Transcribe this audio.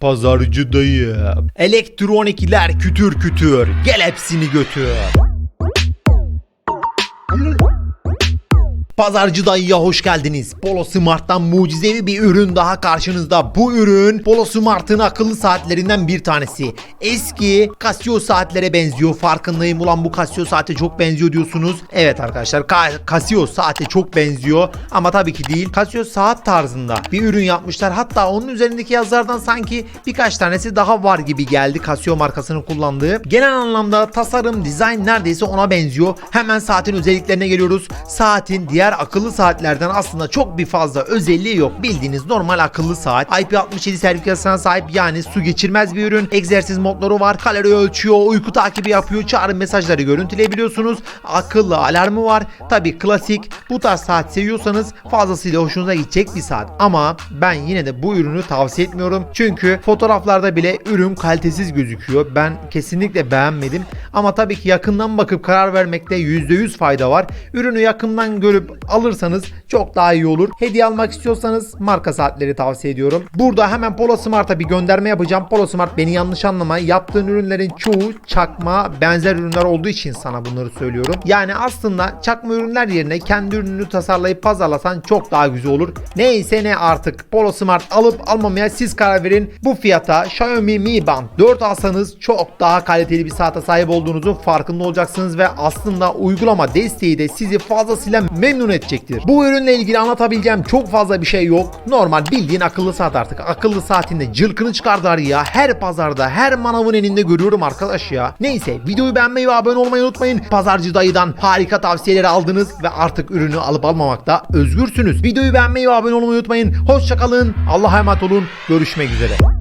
Pazarcı dayı. Elektronikler kütür kütür. Gel hepsini götür. Pazarcı dayıya hoş geldiniz. Polo Smart'tan mucizevi bir ürün daha karşınızda. Bu ürün Polo Smart'ın akıllı saatlerinden bir tanesi. Eski Casio saatlere benziyor. Farkındayım ulan bu Casio saate çok benziyor diyorsunuz. Evet arkadaşlar Ka- Casio saate çok benziyor. Ama tabii ki değil. Casio saat tarzında bir ürün yapmışlar. Hatta onun üzerindeki yazılardan sanki birkaç tanesi daha var gibi geldi. Casio markasının kullandığı. Genel anlamda tasarım, dizayn neredeyse ona benziyor. Hemen saatin özelliklerine geliyoruz. Saatin diğer akıllı saatlerden aslında çok bir fazla özelliği yok. Bildiğiniz normal akıllı saat. IP67 sertifikasına sahip yani su geçirmez bir ürün. Egzersiz modları var. Kalori ölçüyor, uyku takibi yapıyor, çağrı mesajları görüntüleyebiliyorsunuz. Akıllı alarmı var. Tabi klasik bu tarz saat seviyorsanız fazlasıyla hoşunuza gidecek bir saat. Ama ben yine de bu ürünü tavsiye etmiyorum. Çünkü fotoğraflarda bile ürün kalitesiz gözüküyor. Ben kesinlikle beğenmedim. Ama tabii ki yakından bakıp karar vermekte %100 fayda var. Ürünü yakından görüp alırsanız çok daha iyi olur. Hediye almak istiyorsanız marka saatleri tavsiye ediyorum. Burada hemen Polo Smart'a bir gönderme yapacağım. Polo Smart beni yanlış anlama. Yaptığın ürünlerin çoğu çakma benzer ürünler olduğu için sana bunları söylüyorum. Yani aslında çakma ürünler yerine kendi ürününü tasarlayıp pazarlasan çok daha güzel olur. Neyse ne artık Polo Smart alıp almamaya siz karar verin. Bu fiyata Xiaomi Mi Band 4 alsanız çok daha kaliteli bir saate sahip olduğunuzun farkında olacaksınız ve aslında uygulama desteği de sizi fazlasıyla memnun edecektir. Bu ürünle ilgili anlatabileceğim çok fazla bir şey yok. Normal bildiğin akıllı saat artık. Akıllı saatinde cılkını çıkardılar ya. Her pazarda, her manavın elinde görüyorum arkadaş ya. Neyse videoyu beğenmeyi ve abone olmayı unutmayın. Pazarcı dayıdan harika tavsiyeler aldınız ve artık ürünü alıp almamakta özgürsünüz. Videoyu beğenmeyi ve abone olmayı unutmayın. Hoşçakalın. Allah'a emanet olun. Görüşmek üzere.